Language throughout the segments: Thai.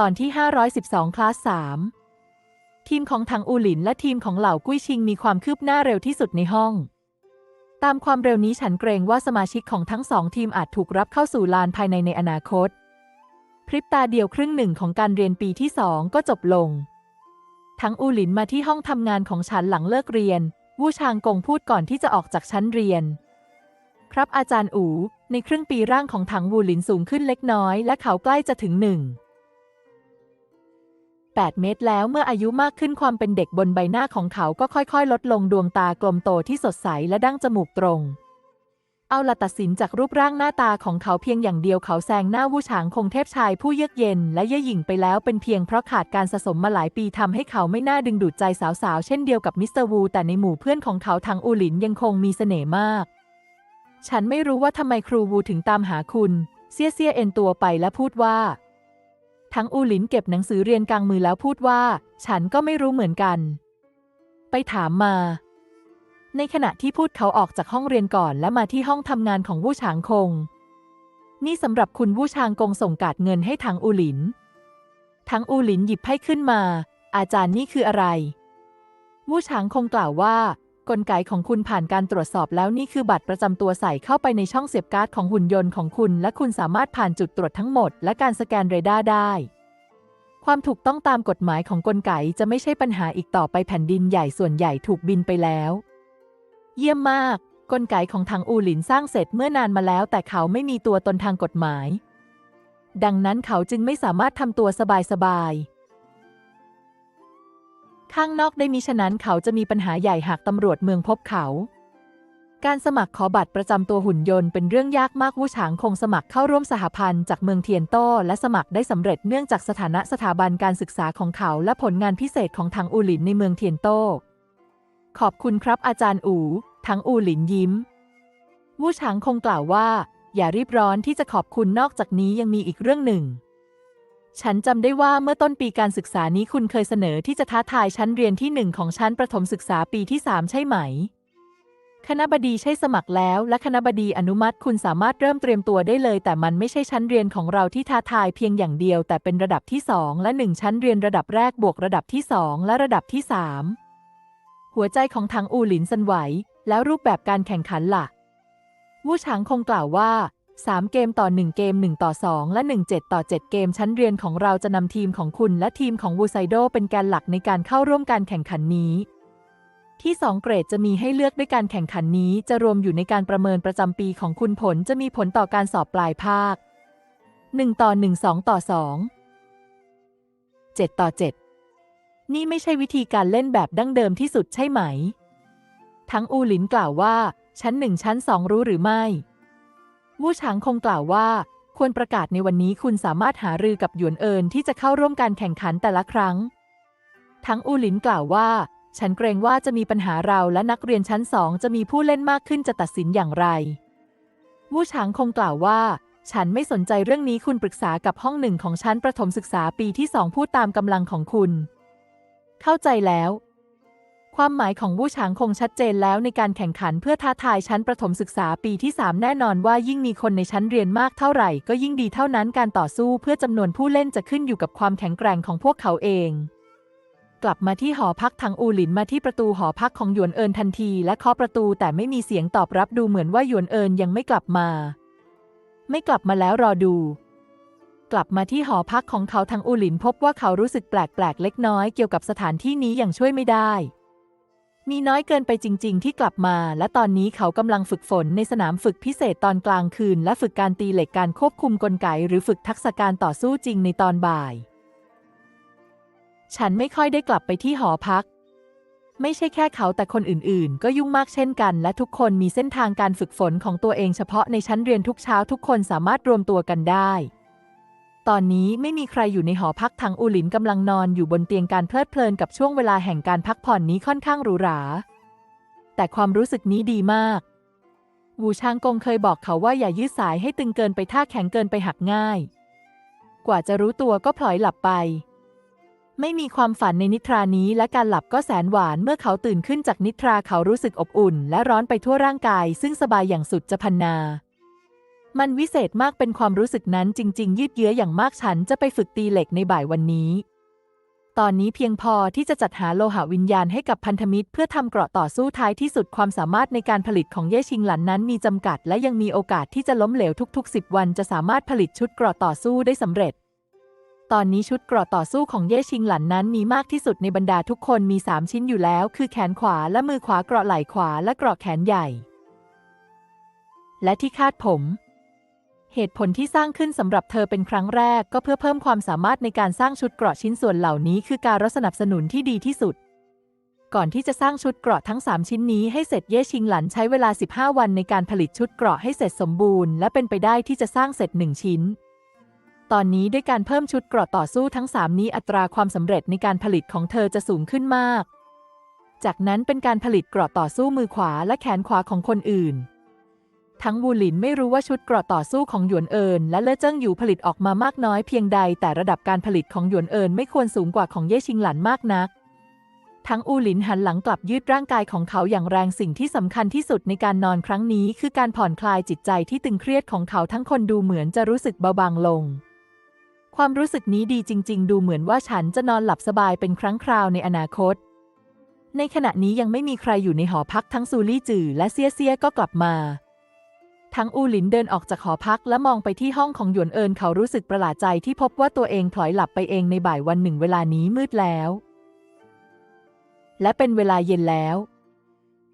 ตอนที่ 512 คลาส 3 ทีมของทังอูหลินและทีมของเหล่ากุ้ยชิงมีความคืบหน้าเร็วที่สุดในห้อง ตามความเร็วนี้ฉันเกรงว่าสมาชิกของทั้งสองทีมอาจถูกรับเข้าสู่ลานภายในในอนาคต พริบตาเดียวครึ่งหนึ่งของการเรียนปีที่สองก็จบลง ทั้งอูหลินมาที่ห้องทำงานของฉันหลังเลิกเรียน วูชางกงพูดก่อนที่จะออกจากชั้นเรียน ครับอาจารย์อูในครึ่งปีร่างของถังวูหลินสูงขึ้นเล็กน้อย และเขาใกล้จะถึงหนึ่ง 8 เมตรแล้วเมื่ออายุมากขึ้นความเป็นเด็กบนใบหน้าของเขาก็ค่อยๆ ลดลงดวงตากลมโตที่สดใสและดั้งจมูกตรง เอาละตัดสินจากรูปร่างหน้าตาของเขาเพียงอย่างเดียวเขาแซงหน้าวูฉางคงเทพชายผู้เยือกเย็นและเย่หยิ่งไปแล้วเป็นเพียงเพราะขาดการสะสมมาหลายปีทำให้เขาไม่น่าดึงดูดใจสาวๆ เช่นเดียวกับมิสเตอร์วูแต่ในหมู่เพื่อนของเขาทางอูหลินยังคงมีเสน่ห์มาก ฉันไม่รู้ว่าทำไมครูวูถึงตามหาคุณเซี่ยเซี่ยเอ็นตัวไปและพูดว่า ทั้งอูหลินเก็บหนังสือเรียนกลางมือแล้วพูดว่า ฉันก็ไม่รู้เหมือนกัน ไปถามมา ในขณะที่พูดเขาออกจากห้องเรียนก่อนและมาที่ห้องทำงานของวู่ฉางคง นี่สำหรับคุณวู่ชางกงส่งการ์ดเงินให้ทางอูหลิน ทั้งอูหลินหยิบให้ขึ้นมา อาจารย์นี่คืออะไร วู่ฉางคงกล่าวว่า กลไกของคุณผ่านการตรวจสอบแล้วนี่คือบัตรประจำตัวใส่เข้าไปในช่องเสียบการ์ดของหุ่นยนต์ของคุณ และคุณสามารถผ่านจุดตรวจทั้งหมด และการสแกนเรดาร์ได้ ความถูกต้องตามกฎหมายของกลไกจะไม่ใช่ปัญหาอีกต่อไปแผ่นดินใหญ่ส่วนใหญ่ถูกบินไปแล้ว เยี่ยมมาก กลไกของทางอูหลินสร้างเสร็จเมื่อนานมาแล้ว แต่เขาไม่มีตัวตนทางกฎหมาย ดังนั้นเขาจึงไม่สามารถทำตัวสบายๆ ข้างนอกได้มีฉะนั้นเขาจะมีปัญหาใหญ่หากตำรวจเมืองพบเขา การสมัครขอบัตรประจำตัวหุ่นยนต์เป็นเรื่องยากมากวูฉางคงสมัครเข้าร่วมสหพันธ์จากเมืองเทียนโต้และสมัครได้สำเร็จเนื่องจากสถานะสถาบันการศึกษาของเขาและผลงานพิเศษของทางอูหลินในเมืองเทียนโต้ขอบคุณครับอาจารย์อูทั้งอูหลินยิ้มวู่ฉางคงกล่าวว่า อย่ารีบร้อนที่จะขอบคุณนอกจากนี้ยังมีอีกเรื่องหนึ่ง ฉันจำได้ว่าเมื่อต้นปีการศึกษานี้คุณเคยเสนอที่จะท้าทายชั้นเรียนที่หนึ่งของชั้นประถมศึกษาปีที่สามใช่ไหม คณะบดีใช่สมัครแล้ว และคณะบดีอนุมัติคุณสามารถเริ่มเตรียมตัวได้เลย แต่มันไม่ใช่ชั้นเรียนของเราที่ท้าทายเพียงอย่างเดียว แต่เป็นระดับที่สองและหนึ่งชั้นเรียนระดับแรกบวกระดับที่สองและระดับที่สามหัวใจของทางอูหลินสันไหว แล้วรูปแบบการแข่งขันล่ะ วู่ฉางคงกล่าวว่า 3 เกมต่อ 1 เกม 1 ต่อ 2 และ 1 7 ต่อ 7 เกม ชั้นเรียนของเราจะนำทีมของคุณและทีมของวูไซโดเป็นแกนหลักในการเข้าร่วมการแข่งขันนี้ ที่ 2 เกรดจะมีให้เลือกด้วยการแข่งขันนี้ จะรวมอยู่ในการประเมินประจำปีของคุณผลจะมีผลต่อการสอบปลายภาค 1 ต่อ 1 2 ต่อ 2 7 ต่อ 7 นี่ไม่ใช่วิธีการเล่นแบบดั้งเดิมที่สุดใช่ไหม ทั้งอูหลินกล่าวว่า ชั้นหนึ่งชั้นสองรู้หรือไม่ วู่ฉางคงกล่าวว่า ควรประกาศในวันนี้คุณสามารถหารือกับหยวนเอินที่จะเข้าร่วมการแข่งขันแต่ละครั้ง ทั้งอูหลินกล่าวว่า ฉันเกรงว่าจะมีปัญหาเราและนักเรียนชั้นสองจะมีผู้เล่นมากขึ้นจะตัดสินอย่างไรวู่ฉางคงกล่าวว่า ฉันไม่สนใจเรื่องนี้คุณปรึกษากับห้องหนึ่งของชั้นประถมศึกษาปีที่สองพูดตามกำลังของคุณ เข้าใจแล้ว ความหมายของวู่ฉางคงชัดเจนแล้วในการแข่งขันเพื่อท้าทายชั้นประถมศึกษาปีที่ 3 แน่นอนว่ายิ่งมีคนในชั้นเรียนมากเท่าไหร่ ก็ยิ่งดีเท่านั้นการต่อสู้เพื่อจำนวนผู้เล่นจะขึ้นอยู่กับความแข็งแกร่งของพวกเขาเอง กลับมาที่หอพักทางอูหลินมาที่ประตูหอพักของหยวนเอินทันที และเคาะประตูแต่ไม่มีเสียงตอบรับดูเหมือนว่าหยวนเอินยังไม่กลับมา ไม่กลับมาแล้วรอดูกลับมาที่หอพักของเขาทางอูหลินพบว่าเขารู้สึกแปลกๆ เล็กน้อยเกี่ยวกับสถานที่นี้อย่างช่วยไม่ได้ มีน้อยเกินไปจริง ๆ ที่กลับมา และตอนนี้เขากำลังฝึกฝนในสนามฝึกพิเศษตอนกลางคืน และฝึกการตีเหล็กการควบคุมกลไก หรือฝึกทักษะการต่อสู้จริงในตอนบ่าย ฉันไม่ค่อยได้กลับไปที่หอพัก ไม่ใช่แค่เขาแต่คนอื่น ๆ ก็ยุ่งมากเช่นกัน และทุกคนมีเส้นทางการฝึกฝนของตัวเองเฉพาะในชั้นเรียนทุกเช้าทุกคนสามารถรวมตัวกันได้ ตอนนี้ไม่มีใครอยู่ในหอพักทางอูหลินกำลังนอนอยู่บนเตียงการเพลิดเพลินกับช่วงเวลาแห่งการพักผ่อนนี้ค่อนข้างหรูหรา แต่ความรู้สึกนี้ดีมาก วูชางกงเคยบอกเขาว่าอย่ายืดสายให้ตึงเกินไปถ้าแข็งเกินไปหักง่าย กว่าจะรู้ตัวก็พลอยหลับไป ไม่มีความฝันในนิทรานี้และการหลับก็แสนหวานเมื่อเขาตื่นขึ้นจากนิทราเขารู้สึกอบอุ่น และร้อนไปทั่วร่างกาย ซึ่งสบายอย่างสุดจะพันนา มันวิเศษมากเป็นความรู้สึกนั้นจริง ๆ ยืดเยื้ออย่างมากฉันจะไปฝึกตีเหล็กในบ่ายวันนี้ ตอนนี้เพียงพอที่จะจัดหาโลหะวิญญาณให้กับพันธมิตร เพื่อทำเกราะต่อสู้ท้ายที่สุดความสามารถในการผลิตของเย่ชิงหลันนั้นมีจำกัด และยังมีโอกาสที่จะล้มเหลวทุกๆ 10 วันจะสามารถผลิตชุดเกราะต่อสู้ได้สำเร็จ ตอนนี้ชุดเกราะต่อสู้ของเย่ชิงหลันนั้นมีมากที่สุดในบรรดาทุกคนมี 3 ชิ้นอยู่แล้ว คือแขนขวาและมือขวาเกราะไหล่ขวาและเกราะแขนใหญ่ และที่คาดผม เหตุผลที่สร้างขึ้นสำหรับเธอเป็นครั้งแรกก็เพื่อเพิ่มความสามารถในการสร้างชุดเกราะชิ้นส่วนเหล่านี้ คือการสนับสนุนที่ดีที่สุด ก่อนที่จะสร้างชุดเกราะทั้ง 3 ชิ้นนี้ให้เสร็จเย่ชิงหลันใช้เวลา 15 วันในการผลิตชุดเกราะให้เสร็จสมบูรณ์ และเป็นไปได้ที่จะสร้างเสร็จ 1 ชิ้น ตอนนี้ด้วยการเพิ่มชุดเกราะต่อสู้ทั้ง 3 นี้อัตราความสำเร็จในการผลิตของเธอจะสูงขึ้นมาก จากนั้นเป็นการผลิตเกราะต่อสู้มือขวาและแขนขวาของคนอื่น ทั้งวูหลินไม่รู้ว่าชุดเกราะต่อสู้ของหยวนเอินและเล่อเจิ้งอยู่ผลิตออกมามากน้อยเพียงใด แต่ระดับการผลิตของหยวนเอินไม่ควรสูงกว่าของเย่ชิงหลันมากนัก ทั้งอูหลินหันหลังกลับยืดร่างกายของเขาอย่างแรงสิ่งที่สำคัญที่สุดในการนอนครั้งนี้ คือการผ่อนคลายจิตใจที่ตึงเครียดของเขาทั้งคนดูเหมือนจะรู้สึกเบาบางลง ความรู้สึกนี้ดีจริง ๆ ดูเหมือนว่าฉันจะนอนหลับสบายเป็นครั้งคราวในอนาคต ในขณะนี้ยังไม่มีใครอยู่ในหอพักทั้งซูลี่จือและเซียเซียก็กลับมา ทั้งอูหลินเดินออกจากหอพักและมองไปที่ห้องของหยวนเอินเขารู้สึกประหลาดใจที่พบว่าตัวเองพลอยหลับไปเองในบ่ายวันหนึ่งเวลานี้มืดแล้ว และเป็นเวลาเย็นแล้ว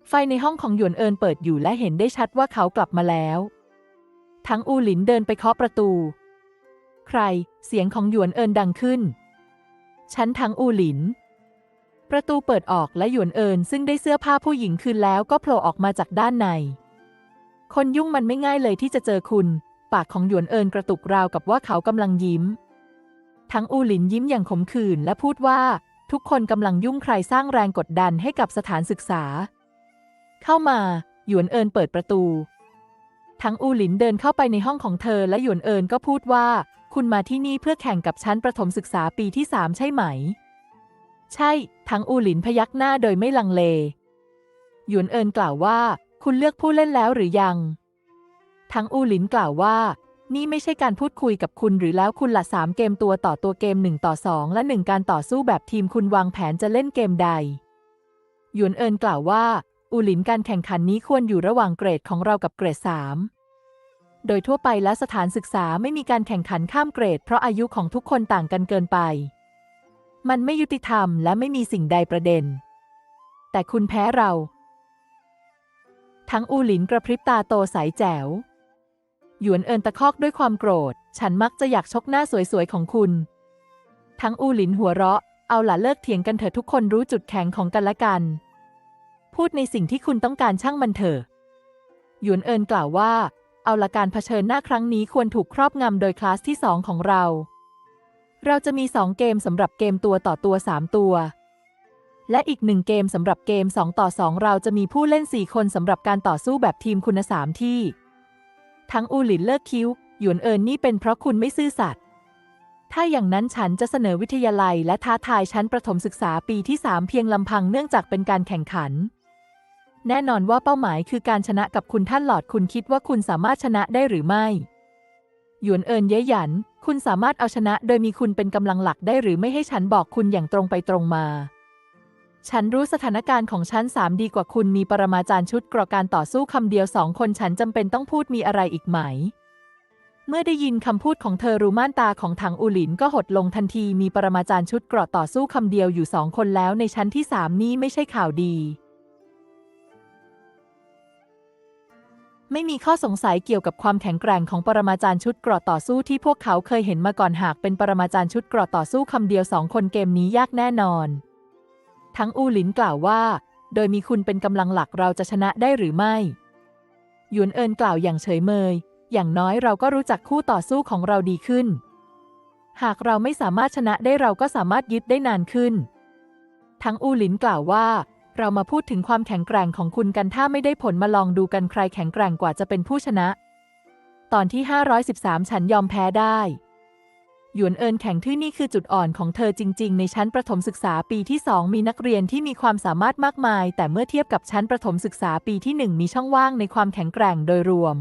ไฟในห้องของหยวนเอินเปิดอยู่และเห็นได้ชัดว่าเขากลับมาแล้ว ทั้งอูหลินเดินไปเคาะประตู ใคร เสียงของหยวนเอินดังขึ้น ฉันทั้งอูหลินประตูเปิดออกและหยวนเอินซึ่งได้เสื้อผ้าผู้หญิงคืนแล้วก็โผล่ออกมาจากด้านใน คนยุ่งมันไม่ง่ายเลยที่จะเจอคุณ ปากของหยวนเอินกระตุกราวกับว่าเขากำลังยิ้ม ทั้งอูหลินยิ้มอย่างขมขื่นและพูดว่า ทุกคนกำลังยุ่งใครสร้างแรงกดดันให้กับสถานศึกษา เข้ามา หยวนเอินเปิดประตู ทั้งอูหลินเดินเข้าไปในห้องของเธอและหยวนเอินก็พูดว่า คุณมาที่นี่เพื่อแข่งกับชั้นประถมศึกษาปีที่สามใช่ไหม ใช่ ทั้งอูหลินพยักหน้าโดยไม่ลังเลหยวนเอินกล่าวว่า คุณเลือกผู้เล่นแล้วหรือยัง ทั้งอูหลินกล่าวว่า นี่ไม่ใช่การพูดคุยกับคุณหรือแล้วคุณละสามเกมตัวต่อตัวเกมหนึ่งต่อสองและหนึ่งการต่อสู้แบบทีมคุณวางแผนจะเล่นเกมใด หยวนเอินกล่าวว่า อูหลินการแข่งขันนี้ควรอยู่ระหว่างเกรดของเรากับเกรดสามโดยทั่วไปและสถานศึกษาไม่มีการแข่งขันข้ามเกรด เพราะอายุของทุกคนต่างกันเกินไป มันไม่ยุติธรรมและไม่มีสิ่งใดประเด็น แต่คุณแพ้เรา ทั้งอูหลินกระพริบตาโตใสแจ๋ว หยวนเอินตะคอกด้วยความโกรธ ฉันมักจะอยากชกหน้าสวยๆของคุณ ทั้งอูหลินหัวเราะ เอาล่ะเลิกเถียงกันเถอะทุกคนรู้จุดแข็งของกันและกัน พูดในสิ่งที่คุณต้องการช่างมันเถอะ หยวนเอินกล่าวว่า เอาละการเผชิญหน้าครั้งนี้ควรถูกครอบงำโดยคลาสที่สองของเรา เราจะมีสองเกมสำหรับเกมตัวต่อตัวสามตัว และอีกหนึ่งเกมสำหรับเกม 2 ต่อ 2 เราจะมีผู้เล่น 4 คนสำหรับการต่อสู้แบบทีมคุณสามที่ ทั้งอูหลินเลิกคิ้ว หยวนเอินนี่เป็นเพราะคุณไม่ซื่อสัตย์ถ้าอย่างนั้นฉันจะเสนอวิทยาลัยและท้าทายชั้นประถมศึกษาปีที่ 3 เพียงลำพังเนื่องจากเป็นการแข่งขัน แน่นอนว่าเป้าหมายคือการชนะกับคุณท่านหลอดคุณคิดว่าคุณสามารถชนะได้หรือไม่ หยวนเอินเย้ยหยัน คุณสามารถเอาชนะ โดยมีคุณเป็นกำลังหลักได้หรือไม่ให้ฉันบอกคุณอย่างตรงไปตรงมา ฉันรู้สถานการณ์ของฉันสามดีกว่าคุณมีปรมาจารย์ชุดเกราะการต่อสู้คำเดียวสองคนฉันจำเป็นต้องพูดมีอะไรอีกไหม เมื่อได้ยินคำพูดของเธอรูม่านตาของถังอูหลินก็หดลงทันทีมีปรมาจารย์ชุดเกราะต่อสู้คำเดียวอยู่สองคนแล้วในชั้นที่สามนี้ไม่ใช่ข่าวดี ไม่มีข้อสงสัยเกี่ยวกับความแข็งแกร่งของปรมาจารย์ชุดเกราะต่อสู้ที่พวกเขาเคยเห็นมาก่อนหากเป็นปรมาจารย์ชุดเกราะต่อสู้คำเดียวสองคนเกมนี้ยากแน่นอน ทั้งอูหลินกล่าวว่า โดยมีคุณเป็นกำลังหลักเราจะชนะได้หรือไม่ หยวนเอินกล่าวอย่างเฉยเมย อย่างน้อยเราก็รู้จักคู่ต่อสู้ของเราดีขึ้น หากเราไม่สามารถชนะได้เราก็สามารถยึดได้นานขึ้น ทั้งอูหลินกล่าวว่า เรามาพูดถึงความแข็งแกร่งของคุณกันถ้าไม่ได้ผลมาลองดูกันใครแข็งแกร่งกว่าจะเป็นผู้ชนะ ตอนที่ 513 ฉันยอมแพ้ได้ หยวนเอินแข็งทื่อนี่คือจุดอ่อนของเธอจริง ๆ ในชั้นประถมศึกษาปีที่ 2 มีนักเรียนที่มีความสามารถมากมาย แต่เมื่อเทียบกับชั้นประถมศึกษาปีที่ 1 มีช่องว่างในความแข็งแกร่งโดยรวม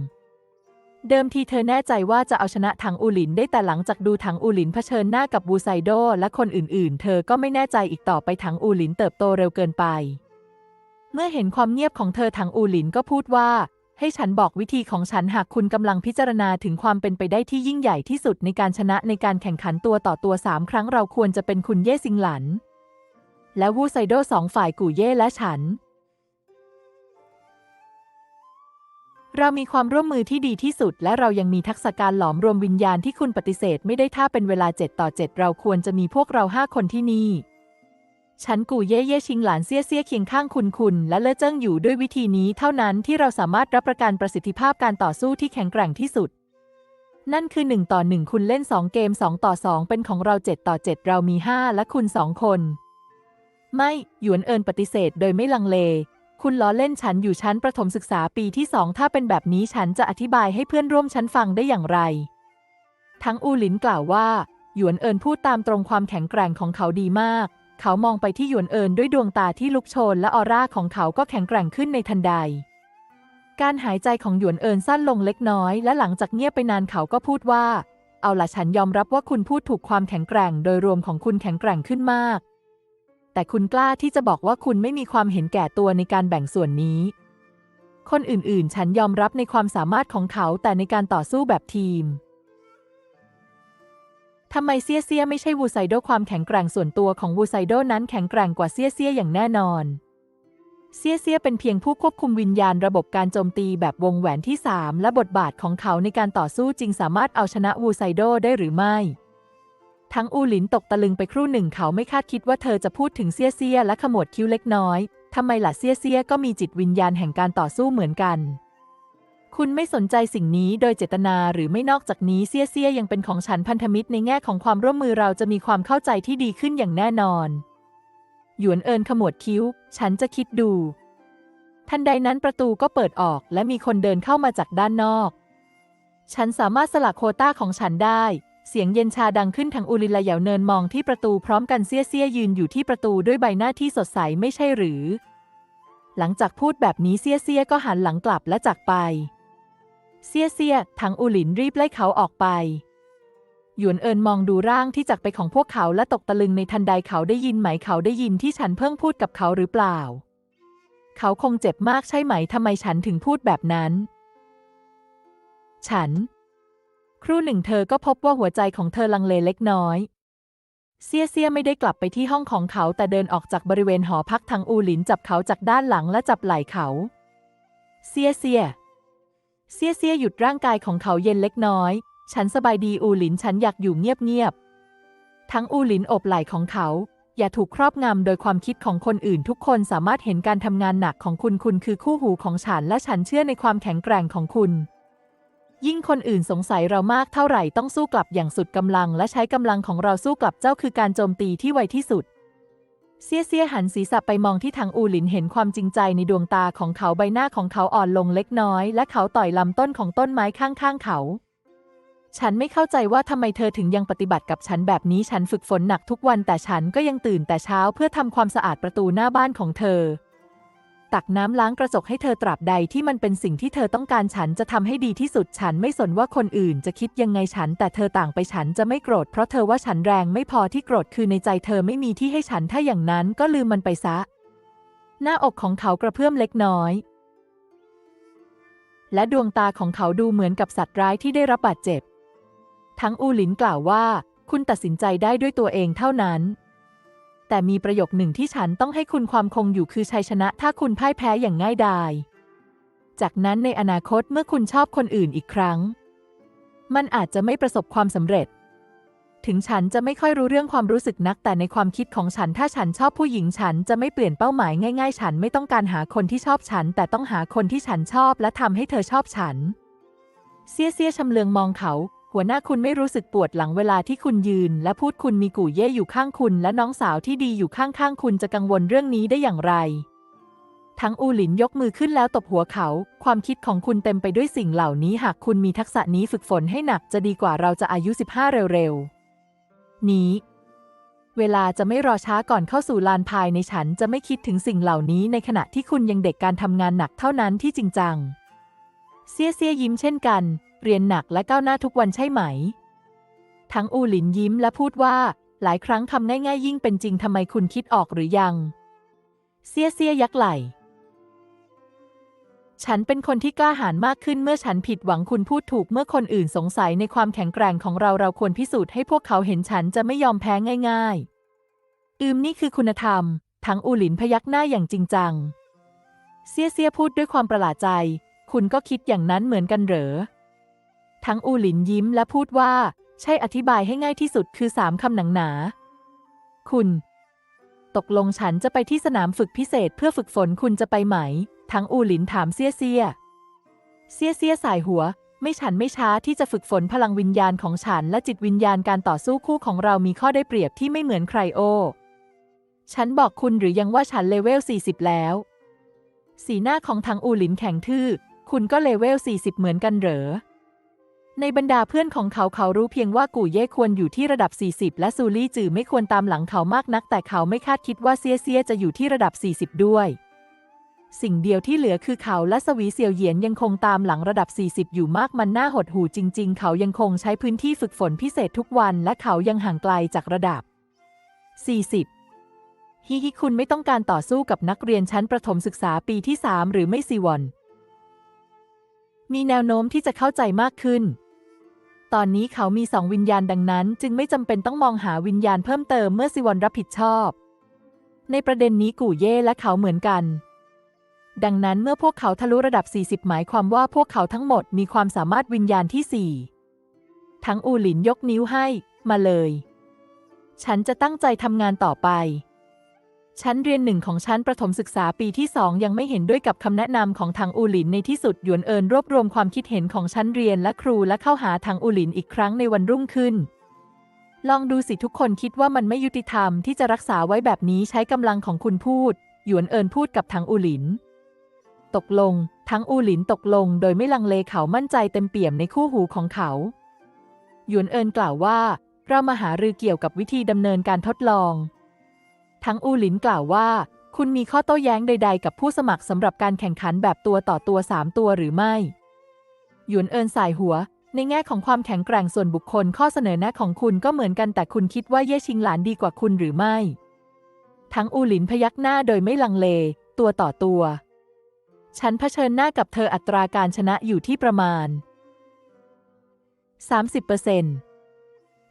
เดิมทีเธอแน่ใจว่าจะเอาชนะถังอูหลินได้แต่หลังจากดูถังอูหลินเผชิญหน้ากับบูไซโดและคนอื่น ๆ เธอก็ไม่แน่ใจอีกต่อไปถังอูหลินเติบโตเร็วเกินไป เมื่อเห็นความเงียบของเธอถังอูหลินก็พูดว่า ให้ฉันบอกวิธีของฉันหากคุณกำลังพิจารณาถึงความเป็นไปได้ที่ยิ่งใหญ่ที่สุดในการชนะในการแข่งขันตัวต่อตัวสามครั้งเราควรจะเป็นคุณเย่ซิงหลัน และวูไซโดสองฝ่ายกู่เย่และฉัน เรามีความร่วมมือที่ดีที่สุด และเรายังมีทักษะการหลอมรวมวิญญาณที่คุณปฏิเสธไม่ได้ถ้าเป็นเวลา7ต่อ7เราควรจะมีพวกเราห้าคนที่นี่ ฉันกู่เย่เย่ชิงหลานเซี่ยเซี่ยเคียงข้างคุณคุณ และเลอเจิ้งอยู่ด้วยวิธีนี้เท่านั้นที่เราสามารถรับประกันประสิทธิภาพการต่อสู้ที่แข็งแกร่งที่สุด นั่นคือ 1 ต่อ 1 คุณเล่น 2 เกม 2 ต่อ 2 เป็นของเรา 7 ต่อ 7 เรามี 5 และคุณ 2 คน ไม่ หยวนเอินปฏิเสธโดยไม่ลังเล คุณล้อเล่นฉันอยู่ชั้นประถมศึกษาปีที่สองถ้าเป็นแบบนี้ฉันจะอธิบายให้เพื่อนร่วมชั้นฟังได้อย่างไร ทั้งอูหลินกล่าวว่าหยวนเอินพูดตามตรงความแข็งแกร่งของเขาดีมาก เขามองไปที่หยวนเอินด้วยดวงตาที่ลุกโชนและออร่าของเขาก็แข็งแกร่งขึ้นในทันใด การหายใจของหยวนเอินสั้นลงเล็กน้อย และหลังจากเงียบไปนานเขาก็พูดว่า เอาล่ะฉันยอมรับว่าคุณพูดถูกความแข็งแกร่ง โดยรวมของคุณแข็งแกร่งขึ้นมาก แต่คุณกล้าที่จะบอกว่าคุณไม่มีความเห็นแก่ตัวในการแบ่งส่วนนี้ คนอื่นๆ ฉันยอมรับในความสามารถของเขาแต่ในการต่อสู้แบบทีม ทำไมเซียเซียไม่ใช่วูไซโดความแข็งแกร่งส่วนตัวของวูไซโดนั้นแข็งแกร่งกว่าเซียเซียอย่างแน่นอน เซียเซียเป็นเพียงผู้ควบคุมวิญญาณระบบการโจมตีแบบวงแหวนที่ 3 และบทบาทของเขาในการต่อสู้จริงสามารถเอาชนะวูไซโดได้หรือไม่ ทั้งอูหลินตกตะลึงไปครู่หนึ่งเขาไม่คาดคิดว่าเธอจะพูดถึงเซียเซียและขมวดคิ้วเล็กน้อยทำไมล่ะเซียเซียก็มีจิตวิญญาณแห่งการต่อสู้เหมือนกัน คุณไม่สนใจสิ่งนี้โดยเจตนาหรือไม่นอกจากนี้เซียเซียยังเป็นของฉันพันธมิตรในแง่ของความร่วมมือเราจะมีความเข้าใจที่ดีขึ้นอย่างแน่นอน หยวนเอินขมวดคิ้ว ฉันจะคิดดู ทันใดนั้นประตูก็เปิดออก และมีคนเดินเข้ามาจากด้านนอก ฉันสามารถสละโคต้าของฉันได้ เสียงเย็นชาดังขึ้นทางอุลิลาเหยาเนินมองที่ประตูพร้อมกันเซียเซียยืนอยู่ที่ประตูด้วยใบหน้าที่สดใสไม่ใช่หรือ หลังจากพูดแบบนี้เซียเซียก็หันหลังกลับและจากไป เซียเซียทางอูหลินรีบไล่เขาออกไป หยวนเอินมองดูร่างที่จากไปของพวกเขาและตกตะลึงในทันใดเขาได้ยินไหมเขาได้ยินที่ฉันเพิ่งพูดกับเขาหรือเปล่า เขาคงเจ็บมากใช่ไหมทำไมฉันถึงพูดแบบนั้น ฉัน ครู่หนึ่งเธอก็พบว่าหัวใจของเธอลังเลเล็กน้อยเซียเซียไม่ได้กลับไปที่ห้องของเขาแต่เดินออกจากบริเวณหอพักทางอูหลินจับเขาจากด้านหลังและจับไหล่เขา เซียเซีย เซียเซียหยุดร่างกายของเขาเย็นเล็กน้อย ฉันสบายดีอูหลิน ฉันอยากอยู่เงียบๆ ทั้งอูหลินอบไหล่ของเขา อย่าถูกครอบงำโดยความคิดของคนอื่น ทุกคนสามารถเห็นการทำงานหนักของคุณคุณคือคู่หูของฉัน และฉันเชื่อในความแข็งแกร่งของคุณ ยิ่งคนอื่นสงสัยเรามากเท่าไหร่ต้องสู้กลับอย่างสุดกำลัง และใช้กำลังของเราสู้กลับเจ้าคือการโจมตีที่ไวที่สุด เซียเซียหันศีรษะไปมองที่ทางอูหลินเห็นความจริงใจในดวงตาของเขาใบหน้าของเขาอ่อนลงเล็กน้อย และเขาต่อยลำต้นของต้นไม้ข้างๆเขา ฉันไม่เข้าใจว่าทำไมเธอถึงยังปฏิบัติกับฉันแบบนี้ฉันฝึกฝนหนักทุกวันแต่ฉันก็ยังตื่นแต่เช้าเพื่อทำความสะอาดประตูหน้าบ้านของเธอ ตักน้ำล้างกระจกให้เธอตราบใดที่มันเป็นสิ่งที่เธอต้องการฉันจะทำให้ดีที่สุดฉันไม่สนว่าคนอื่นจะคิดยังไงฉัน แต่เธอต่างไปฉันจะไม่โกรธเพราะเธอว่าฉันแรงไม่พอที่โกรธคือในใจเธอไม่มีที่ให้ฉันถ้าอย่างนั้นก็ลืมมันไปซะ หน้าอกของเขากระเพื่อมเล็กน้อย และดวงตาของเขาดูเหมือนกับสัตว์ร้ายที่ได้รับบาดเจ็บ ทั้งอูหลินกล่าวว่า คุณตัดสินใจได้ด้วยตัวเองเท่านั้น แต่มีประโยคหนึ่งที่ฉันต้องให้คุณความคงอยู่คือชัยชนะ ถ้าคุณพ่ายแพ้อย่างง่ายดาย จากนั้นในอนาคตเมื่อคุณชอบคนอื่นอีกครั้ง มันอาจจะไม่ประสบความสำเร็จ ถึงฉันจะไม่ค่อยรู้เรื่องความรู้สึกนัก แต่ในความคิดของฉันถ้าฉันชอบผู้หญิงฉันจะไม่เปลี่ยนเป้าหมายง่ายๆ ฉันไม่ต้องการหาคนที่ชอบฉัน แต่ต้องหาคนที่ฉันชอบและทำให้เธอชอบฉัน เสียเสียชำเลืองมองเขา หัวหน้าคุณไม่รู้สึกปวดหลังเวลาที่คุณยืน และพูดคุณมีกู่เย่อยู่ข้างคุณ และน้องสาวที่ดีอยู่ข้างๆคุณจะกังวลเรื่องนี้ได้อย่างไร ทั้งอูหลินยกมือขึ้นแล้วตบหัวเขา ความคิดของคุณเต็มไปด้วยสิ่งเหล่านี้ หากคุณมีทักษะนี้ฝึกฝนให้หนักจะดีกว่าเราจะอายุ 15 เร็วๆ นี้ เวลาจะไม่รอช้าก่อนเข้าสู่ลานภายในฉันจะไม่คิดถึงสิ่งเหล่านี้ ในขณะที่คุณยังเด็กการทำงานหนักเท่านั้นที่จริงจังเซียเซียยิ้มเช่นกัน เรียนหนักและก้าวหน้าทุกวันใช่ไหม ทั้งอูหลินยิ้มและพูดว่า หลายครั้งคำง่ายๆ ยิ่งเป็นจริงทำไมคุณคิดออกหรือยัง เสียเสียยักไหลฉันเป็นคนที่กล้าหาญมากขึ้นเมื่อฉันผิดหวังคุณพูดถูกเมื่อคนอื่นสงสัยในความแข็งแกร่งของเราเราควรพิสูจน์ให้พวกเขาเห็นฉันจะไม่ยอมแพ้ง่ายๆ อืมนี่คือคุณธรรม ทั้งอูหลินพยักหน้าอย่างจริงจัง เสียเสียพูดด้วยความประหลาดใจ คุณก็คิดอย่างนั้นเหมือนกันเหรอ ทั้งอูหลินยิ้มและพูดว่า ใช่อธิบายให้ง่ายที่สุดคือสามคำหนังหนา คุณ ตกลงฉันจะไปที่สนามฝึกพิเศษเพื่อฝึกฝนคุณจะไปไหม ทั้งอูหลินถามเซียเซียเซียเซียสายหัว ไม่ฉันไม่ช้าที่จะฝึกฝนพลังวิญญาณของฉันและจิตวิญญาณการต่อสู้คู่ของเรามีข้อได้เปรียบที่ไม่เหมือนใครโอ ฉันบอกคุณหรือยังว่าฉันเลเวล 40 แล้ว สีหน้าของทั้งอูหลินแข็งทื่อ คุณก็เลเวล 40 เหมือนกันเหรอ ในบรรดาเพื่อนของเขาเขารู้เพียงว่ากู่เย่ควรอยู่ที่ระดับ 40 และซูลี่จือไม่ควรตามหลังเขามากนัก แต่เขาไม่คาดคิดว่าเซียเซียจะอยู่ที่ระดับ 40 ด้วย สิ่งเดียวที่เหลือคือเขาและสวีเซียวเหยียนยังคงตามหลังระดับ 40 อยู่มากมันน่าหดหู่จริง ๆ เขายังคงใช้พื้นที่ฝึกฝนพิเศษทุกวัน และเขายังห่างไกลจากระดับ 40ฮิฮิคุณไม่ต้องการต่อสู้กับนักเรียนชั้นประถมศึกษาปีที่ 3 หรือไม่ซีวอน มีแนวโน้มที่จะเข้าใจมากขึ้น ตอนนี้เขามีสองวิญญาณดังนั้น จึงไม่จำเป็นต้องมองหาวิญญาณเพิ่มเติมเมื่อซิวอนรับผิดชอบ ในประเด็นนี้กู่เย่และเขาเหมือนกัน ดังนั้นเมื่อพวกเขาทะลุระดับ 40 หมายความว่าพวกเขาทั้งหมดมีความสามารถวิญญาณที่ 4 ทั้งอูหลินยกนิ้วให้ มาเลย ฉันจะตั้งใจทำงานต่อไป ชั้นเรียนหนึ่งของชั้นประถมศึกษาปีที่สองยังไม่เห็นด้วยกับคำแนะนำของทางอูหลินในที่สุดหยวนเอินรวบรวมความคิดเห็นของชั้นเรียนและครูและเข้าหาทางอูหลินอีกครั้งในวันรุ่งขึ้น ลองดูสิทุกคนคิดว่ามันไม่ยุติธรรมที่จะรักษาไว้แบบนี้ใช้กำลังของคุณพูด หยวนเอินพูดกับทางอูหลิน ตกลง ทั้งอูหลินตกลง โดยไม่ลังเลเขามั่นใจเต็มเปี่ยมในคู่หูของเขา หยวนเอินกล่าวว่า เรามาหารือเกี่ยวกับวิธีดำเนินการทดลอง ทั้งอูหลินกล่าวว่า คุณมีข้อโต้แย้งใด ๆ กับผู้สมัครสำหรับการแข่งขันแบบตัวต่อตัวสามตัวหรือไม่ หยวนเอินสายหัว ในแง่ของความแข็งแกร่งส่วนบุคคลข้อเสนอแนะของคุณก็เหมือนกันแต่คุณคิดว่าเย่ชิงหลานดีกว่าคุณหรือไม่ ทั้งอูหลินพยักหน้าโดยไม่ลังเล ตัวต่อตัว ฉันเผชิญหน้ากับเธออัตราการชนะอยู่ที่ประมาณ 30%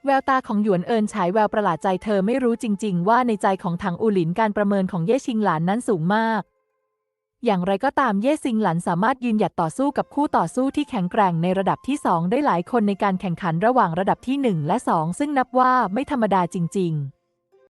แววตาของหยวนเอินฉายแววประหลาดใจเธอไม่รู้จริง ๆ ว่าในใจของถังอูหลินการประเมินของเย่ชิงหลานนั้นสูงมาก อย่างไรก็ตามเย่ซิงหลันสามารถยืนหยัดต่อสู้กับคู่ต่อสู้ที่แข็งแกร่งในระดับที่ 2 ได้หลายคนในการแข่งขันระหว่างระดับที่ 1 และ 2 ซึ่งนับว่าไม่ธรรมดาจริง ๆ